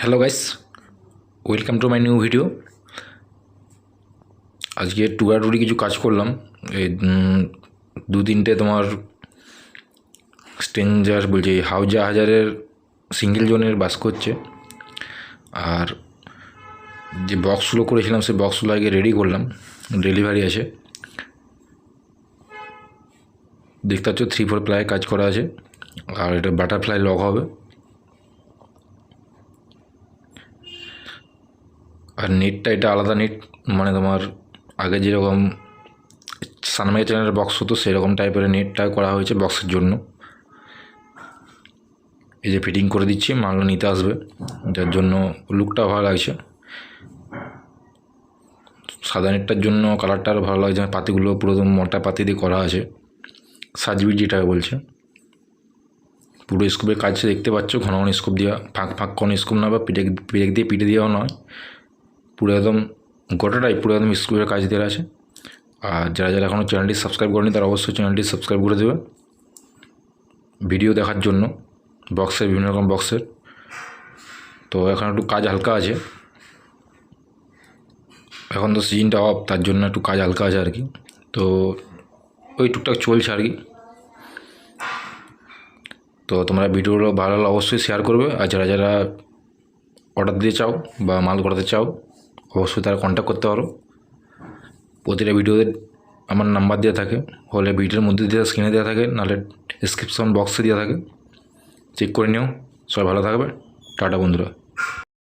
Hello guys welcome to my new video আজকে টুকাটুরি কিছু কাজ করলাম। এই দু তিনটে তোমার স্ট্রেঞ্জার বলছি, হাউজা হাজারের সিঙ্গেল জোনের বাস করছে। আর যে বক্সগুলো করেছিলাম, সেই বক্সগুলো আগে রেডি করলাম। ডেলিভারি আছে। দেখতে পাচ্ছ থ্রি ফোর প্লাই কাজ করা আছে। আর এটা বাটারফ্লাই লক হবে। আর নেটটা এটা আলাদা নেট মানে তোমার আগে যেরকম সানমাই চ্যানেলের বক্স হতো, সেরকম টাইপের নেটটা করা হয়েছে বক্সের জন্য। এই যে ফিটিং করে দিচ্ছি, মালটা নিতে আসবে। যার জন্য লুকটা ভালো লাগছে। সাদা নেটটার জন্য কালারটা ভালো লাগছে, পাতিগুলো পুরো মোটা পাতি দিয়ে করা আছে। সাজবি যেটা বলছে। পুরো স্কোপের কাজ দেখতে পাচ্ছ ঘন ঘন স্কোপ দেওয়া ফাঁক ফাঁক কোনো স্কোপ না, বা পিঠে পিঠে দিয়ে পিটে দেওয়াও নয়। পুরো একদম গোটাটাই পুরো একদম স্কুলের কাজ দেওয়া আছে। আর যারা যারা এখনও চ্যানেলটি সাবস্ক্রাইব করেনি, তারা অবশ্যই চ্যানেলটি সাবস্ক্রাইব করে দেবে। ভিডিও দেখার জন্য, বক্সের, বিভিন্ন রকম বক্সের। তো এখন একটু কাজ হালকা আছে। এখন তো সিজনটা অফ তার জন্য একটু কাজ হালকা আছে আর কি। তো ওই টুকটাক চলছে আর কি। তো তোমরা ভিডিওগুলো ভালো লাগলে অবশ্যই শেয়ার করবে। আর যারা যারা অর্ডার দিতে চাও বা মাল করাতে চাও অবশ্যই তারা কন্ট্যাক্ট করতে পারো। প্রতিটা ভিডিওতে আমার নাম্বার দেওয়া থাকে। হলে ভিডিওর মধ্যে দেওয়া স্ক্রিনে দেওয়া থাকে। নাহলে ডিসক্রিপশন বক্সে দেওয়া থাকে। চেক করে নিও। সবাই ভালো থাকবে। টাটা বন্ধুরা।